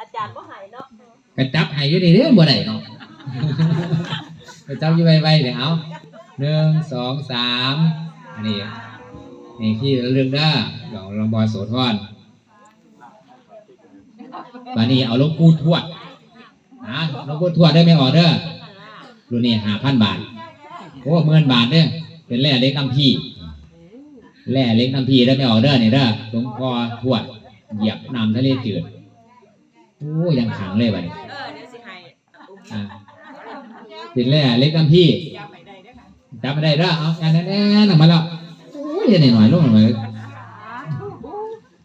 อาจารย์ก็หายเนาะกระจับให้อยู่นี่เด้อบ่ได้เนาะกระจับอยู่ไวๆเดี๋ยวเอาหนึ่งสองสามอันนี้นี่ที่เรื่องได้อของหลวงบอยโสธรบานี้เอาลวงปู่ทวดนะลวงปู่ทวดได้ไหมออเดอร์รุ่นนี้หาพันบาทโอ้เมื่นบาทเนี่ยเป็นแร่เล็กน้ำพี่แร่เล็กน้ำพี่ได้ไหมออเดอร์เนี่ยเด้อหลวงพ่อทวดเหยียบน้ำทะเลจืด อ้ยังขังเลยบัดนี้เออเดี๋ยวสิให้อุ้มอ่าเป็นแร่เล็กน้ำพี่ยาไปได้เด้อค่ะจับไม่ได้เด้อเอาอันนั้นแน่นออกมาแล้วโอ้ยนี่หน่อยลงหน่อย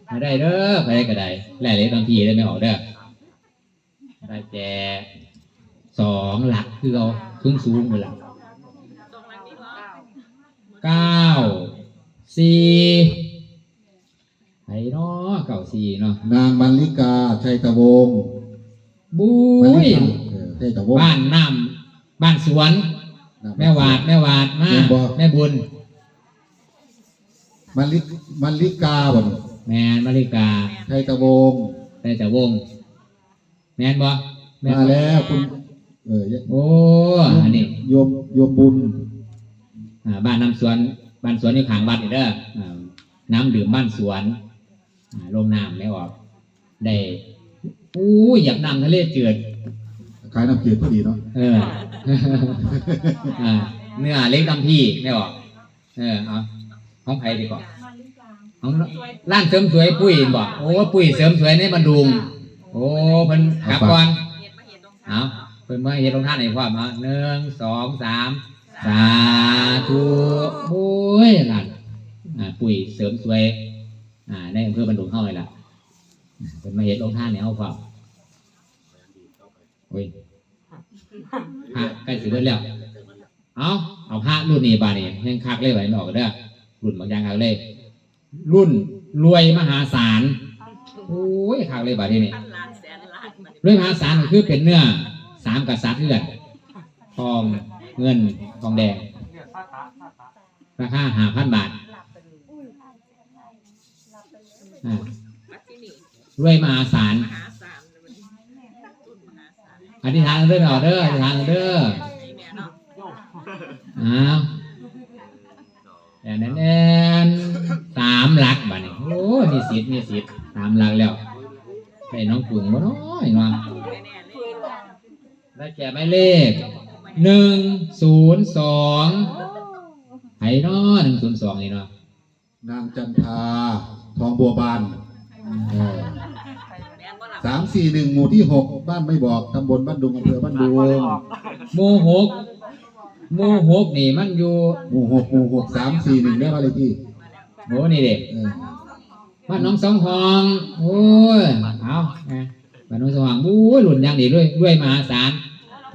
ไม่ได้เด้อไปได้ก็ได้แร่เล็กน้ำพี่ได้ไม่ออกเด้อได้แจสองหลักคือเอาสูงสูงๆไปละตรงนั้นนี่เหรอเก้าสี่ ไอ้เนาะเก้าสี่เนาะนางมันลิกาชัยตะวงศ์บุ้มันยลิกาเออชัยตะวงศ์ บ้านน้ำบ้านสวน แม่วาด แม่วาดมาแม่บุญ มันลิมันลิกาบ่นแมนมาริกาชัยตะวงศ์แต่จะวง แมนบ่แม่นมาบ่แล้วคุณเออโอ้อันนี้โยมโยมบุญอ่าบ้านน้ำสวน บ้านสวนอยู่ข้างวัดนี่เด้ออ่าน้ำดื่มบ้านสวนอ่า ลงน้ำไม่ออกได้อู้ยอยากน้ำทะเลเจืดขายน้ำจืดพอดีเนาะเอออ่าเนื้อเล็กดำพี่ไม่ออกเออเอาของไผดีกว่าของร้านเสริมสวยปุ้ยบอกโอ้ปุ้ยเสริมสวยในบันดุง โอ้เพิ่นกลับก่อนเห็นมาเห็นตรงเอาเพิ่นมาเฮ็ดลงท่านให้พร้อมเอาหนึ่งสองสามสาธุโอ้ยหลานอ่าปุ๋ยเสริมสวย อ่าในอำเภอบันดุงเฮาเลยล่ะเพิ่นมาเฮ็ดลงท่านให้เฮาพร้อมโอ้ยพระใกล้สิเบิดแล้ว เอาเอาพระรุ่นนี้บาดนี้แห่งคักเลยไว้ไม่ออกเด้อรุ่นบางอย่างคักเลย รุ่นรวยมหาศาลโอ้ยคักเลยบาดนี้นี่พันล้านแสนล้านมันด้วยมหาศาลก็คือเป็นเนื้อสามกษัตริย์เลือดทองเงินทองแดงราคาห้าพันบาท อ่าวัดที่นี่ด้วยมหาศาลมหาศาลเลยมันตุ้นมหาศาลอธิษฐานเด้อออเดอร์อธิษฐานเด้อไอ้แม่เนาะอ้าวแต่นั้นแอนสามหลักบาทนี่โอ้ยมีสิทธิ์มีสิทธิ์สามหลักแล้วได้น้องกลุ่มบ่น้อยเนาะแน่ๆเลยได้แก่หมายเลขหนึ่งศูนย์สองไห้เนาะหนึ่งศูนย์สองนี่เนาะ นางจันทาทองบัวบานเออแม่นบ่ล่ะสามสี่หนึ่งหมู่ที่หกบ้านไม่บอกตำบลบ้านดุงอำเภอบ้านดุงโมหกโมหกนี่มันอยู่หมู่หกหมู่หกสามสี่หนึ่งได้มาเลยที่โหนี่เด็กเออบ้านน้องสองหองโอ้ยเอาไงบ้านน้องสองหองบู้ยหลุนอยังดีด้วยด้วยมหาศาล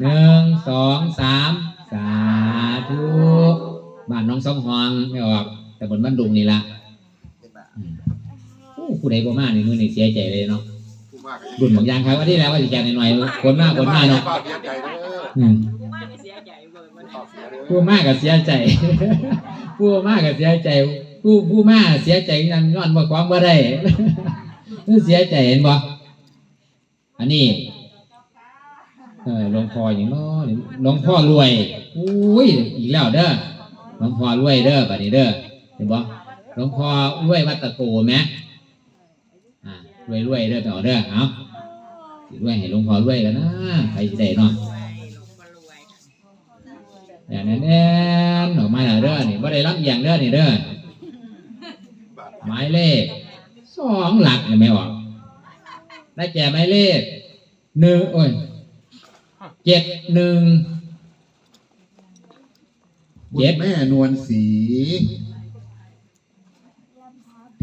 หนึ่งสองสามสาธุบ้านน้องสองหองไม่ออก แต่บนบ้านดุงนี่ละอืมโอ้ผู้ใดบ่มานี่มือนี่เสียใจเลยเนาะรุ่นบางอย่างครับว่าที่แล้วว่าสิแจกหน่อยๆคนมากคนมากเนาะอืมผู้มากนี่เสียใหญ่เบิดมันผู้มากก็เสียใจผู้มากก็เสียใจผู้ผู้มากเสียใจนั่นย้อนบ่ความบ่ได้เสียใจเห็นบ่อันนี้เออหลวงพ่ออย่างน้อนี่หลวงพ่อรวยอุ้ยอีกแล้วเด้อหลวงพ่อรวยเด้อบัดนี้เด้อ เห็นบ่หลวงพ่อรวยวัดตะโกแหมอ่ารวยรวยเด้อไปเอาเด้อเอารวยให้หลวงพ่อรวยกันนะใครสิได้เนาะอย่างนั้นแอนออกมาแล้วเด้อนี่บ่ได้รับอย่างเด้อนี่เด้อหมายเลขสองหลักเนี่ยไม่ออกได้แก่หมายเลขหนึ่งโอ้ยเจ็ดหนึ่งเจ็ดแม่นวลศรี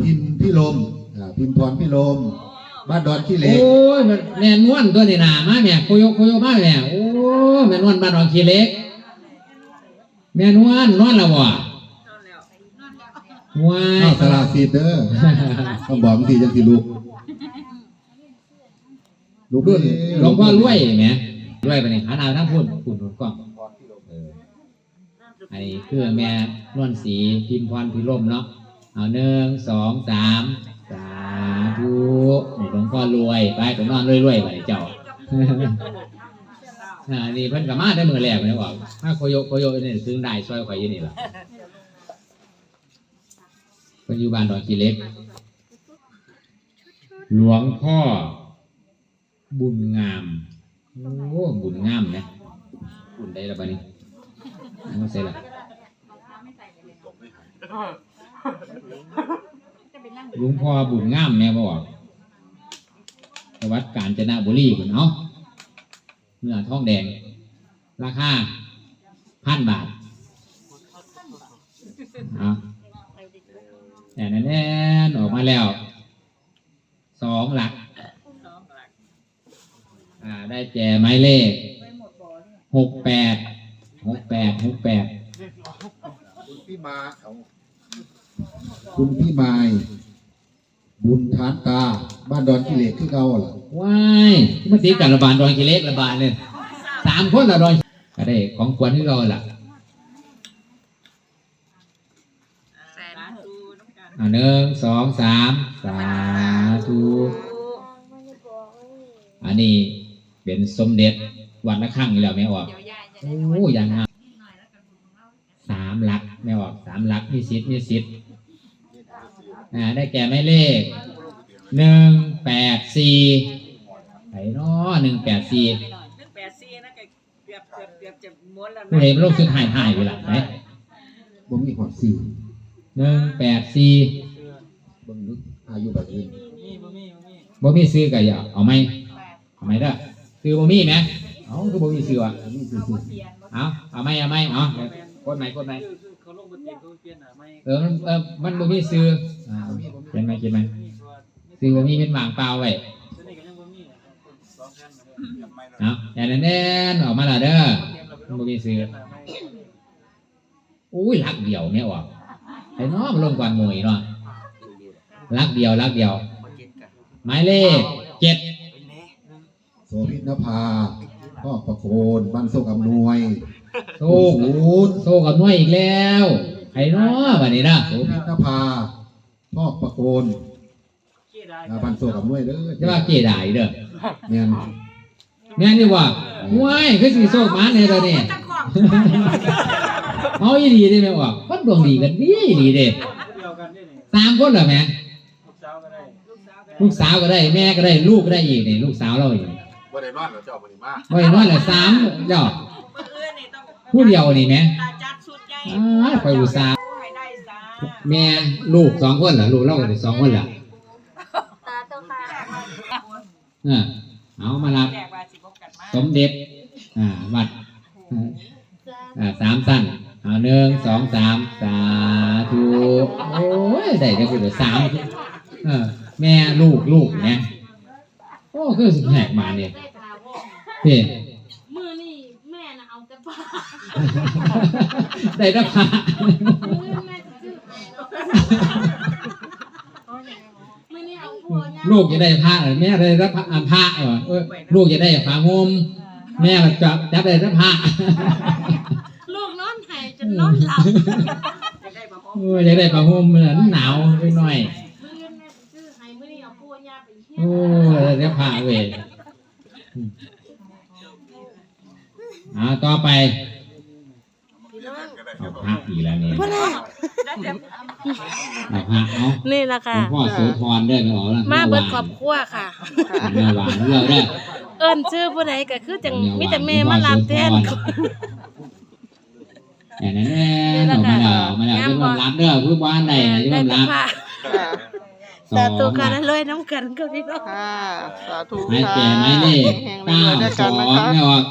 พิมพ์พิลมอ่าพิมพ์พรพิลมบ้านดอนขี้เหล็โอ้กยมันแม่นวลตัวนี่นามาแม่คุยคุยมาแม่โอ้แม่นวลบ้านหนองขี้เหล็ก แม่นวลนวลแล้วบ่นอนแล้วว้าข้าวยสลาซีดเด้อต้องบอกบางทีจังสิลูกลูกรุ่นเด้หลวงพ่อรวยแหมรวยไปนี่หาหนาทั้งพูดพูดพูดกล้องเอออันนี้คือแม่นวลสีพิมพ์พรพิรมเนาะ เอาหนึ่งสองสามสาธุหลวงพ่อรวยไปไปนอนรวยๆไปเจ้าอ่านี่เพิ่นก็มาได้มือแรกเลยบอกมาโคโยโคโยนี่ซึ่งได้ช่วยข่อยยู่นี่ล่ะเพิ่นอยู่บ้านดอนกีเล็ก หลวงพ่อ บุญงามโอ้บุญงามนะบุญได้ละบัดนี้เอาใส่ละ หลวงพ่อบุญงามแม่บอกจังหวัดกาญจนบุรีคุณเนาะเนื้อทองแดง ราคาพันบาทเอาแต่แน่นออกมาแล้ว สองหลัก อ่า ได้แจไม้เลขหกแปดหกแปดหกแปดพี่มา คุณพี่มาย บุญทานตา บ้านดอนกิเลสที่เก่าล่ะว้ายเมื่อตีกันระบาดดอนกิเล็กระบาดเลยสามคนละดอนก็ได้ของควรที่เราล่ะอ่าหนึ่งสองสามสาธุอันนี้เป็นสมเด็จวัดละข้างอยู่แล้วไม่ออกโอ้ยังงาสามหลักไม่ออกสามหลักมีสิทธิ์มีสิทธิ์ อ่าได้แก่ไม่เลขหนึ่งแปดสี่ไหนเนาะหนึ่งแปดสี่หนึ่งแปดสี่นะก็เกือบเกือบเกือบจะม้วนแล้วผู้ใดมันลงสุดหายหายไปละไหนบ่มีหอดสี่หนึ่งแปดสี่เบิ่งนึกอายุแบบนี้บ่มีซื้อก็อย่าเอาไหมเอาไหมเด้อซื้อบ่มีไหมเอาคือบ่มีซื้อวะอันนี้คือสี่เอาเอาไหมเอาไหมเอากดไหนกดไหนเขาลงบน เตียงเขาเปลี่ยนหนาไม่เออมันเออมันบ่มีซื้ออ่าเขียนไหมเขียนไหมมีตัวซื้อบ่มีเป็นหมางเปล่าไว้ตัวนี้ก็ยังบ่มีสองคันมาเอาอย่างนั้นแน่นออกมาและเด้อมันบ่มีซื้อหนาไม่อุ้ยลักเดียวไม่ออกไอ้น้อมันลงกวนหมวยเนาะลักเดียวลักเดียวหมายเลขเจ็ดโสภินภาพ่อประโคนบ้านโซกอำนวย โซ่ศูนย์โซ่กับน้วยอีกแล้ว ไอ้น้อบัดนี้นะโสภินภาพ่อประโคนเกี่ยได้อ่าบ้านโซกอำนวยเด้อจะว่าเก๋ได้เด้อแม่นแม่นี่ว่าว้ายคือสิโซ่มาเนี่ยเด้อเนี่ยตะขอบเอาอีหลีได้ไหมว่าคนดวงดีกันดีอีหลีเด้เดียวกันได้นี่สามคนเหรอแม่ลูกสาวก็ได้ลูกสาวก็ได้แม่ก็ได้ลูกก็ได้อีกนี่ลูกสาวเราอีกนี่บ่ได้นอนแล้วเจ้าบ่ได้มาไว้น้อยละสามเจ้าเมื่ออื่นนี่ต้องผู้เดียวนี่แหม่ อ้ายคอยอุตส่าห์ให้ได้จ้าแม่ลูกสองคนเหรอลูกเราก็ได้สองคนเหรอตาเจ้าค่ะเออเอามารับแรกว่าสิบกันมาสมเด็จอ่าวัดอ่าสามสั้นเอาหนึ่งสองสามสาธุโอ้ยได้ได้กูเดี๋ยวสามเออแม่ลูกลูกเนี่ยโอ้คือสิแหกมาเนี่ยพี่มือนี่แม่นะเอาแต่ปลาได้รับพระมือแม่จะซื้อมือนี่เอาพัวเนี่ยลูกจะได้พระเออแม่ได้รับพระอ่าพระเออเออลูกจะได้พระงมแม่มันจะจับได้รับพระลูกนอนหายจนนอนหลับจะได้มาพบโอ้ยจะได้พระงมเหมือนหนาวนิดหน่อยมือแม่จะซื้อให้มือนี่เอาพัวเนี่ยไปเที่ยโอ้วยได้พระเว้ย อ่าต่อไปเอาพระอีกแล้วเนี่ยได้แต่เอาพระเอานี่แหละหลค่ะ วงพ่อโสธรได้ไหมอ๋อนะมาเบิดขอบครัวค่ะ เนื้อหวานเนื้อได้อ เอิ้นชื่อผู้ใดก็คือจังมีแต่แม่มารับแทนแน่แน่แน่ออกมาแล้วออกมาแล้วที่มันรับเด้อผู้บ้านใดนะที่ได้มันแต่รับผ้าสอแต่งตัวกันแล้วเลยน้ำกันก็พี่น้อง ค่ะ สาธุไม้ค่ะแก่ไม้เลขแห่งๆเก้าด้วยสกัอนงนะคะ ไม่ออก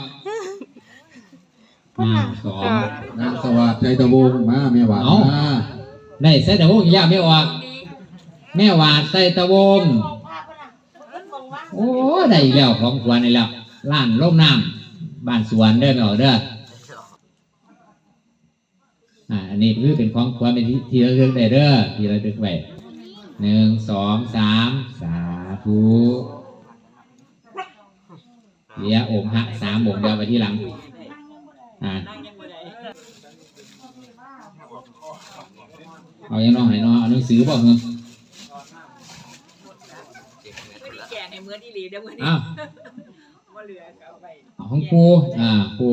เก้าสองนางสวัสดิ์ใจตะวงมาแม่หวานมาได้ใส่ตะวงอย่างไม่ออก แม่หวาดใส่ตะวง โอ้ได้แล้วของควรนี่แล้วร้านร่มน้ำบ้านสวนเด้อไม่ออกเด้ออ่าอันนี้คือเป็นของควรเป็นที่ที่ระลึกได้เด้อที่ระลึกไว้หนึ่งสองสามสาธุเหลียองค์ฮะสามองค์เดียวไปที่หลัง อ่านั่งยังไม่ได้เอายังน้องไหนน้องเอาหนังสือบอกเงินที่หลีเดี๋ยวมื้อนี้อ้าวบ่เหลือก็เอาไปของปูอ่าปู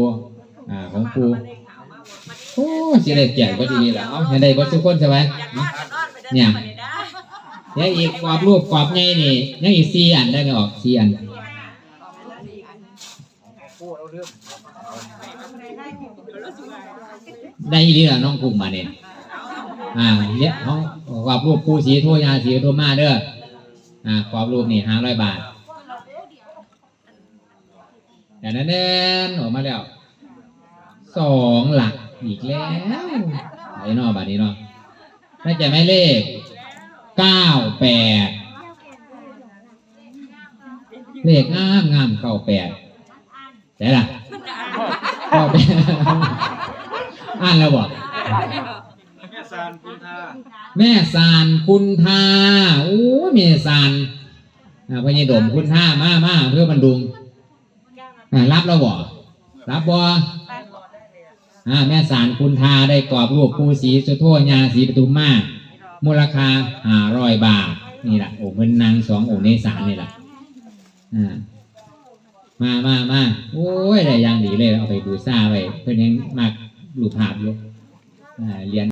อ่าของปูมาเลขขาวมาหมดมานี่โอ้สิได้แจกก็ดีแล้วเอาให้ได้บ่ทุกคนใช่ไหมอยากนอนก็นอนไปเด้อเนี่ยไปได้ยังอีกกรอบรูปกรอบไงนี่ยังอีกสี่อันได้ไหมออกสี่อัน พูดเอาเรื่อง ได้อีหลีละน้องกุ้งมาเนี่ยอ่าเนี่ยเขากรอบรูปปูสีทั่วยาสีทั่วมาเด้ออ่ากรอบรูปนี่ห้าร้อยบาทแต่นั้นแน่นออกมาแล้วสองหลักอีกแล้วไอ้นอบาทนี้เนาะน่าจะไม่เลขเก้าแปดเลขงามงามเก้าแปดแต่ล่ะ ก้าแปดอ่านแล้วบอกแม่ซานคุณทาแม่สารคุณทาโอ้ยแม่สารอ่าพญดมคุณท่ามามาเพื่อบันดุงอ่ารับแล้วบ่รับบ่อ่าแม่สารคุณทาได้กรอบรูปปูสีสุโธญาสีปทุมมามูลค่าห้าร้อยบาท นี่แหละโอ้เงินนางสององค์ในสารนี่แหละอ่า มามามาโอ้ยได้อย่างดีเลย เอาไปบูซ่าไว้เพื่อนยังมากรูปภาพอยู่เรียน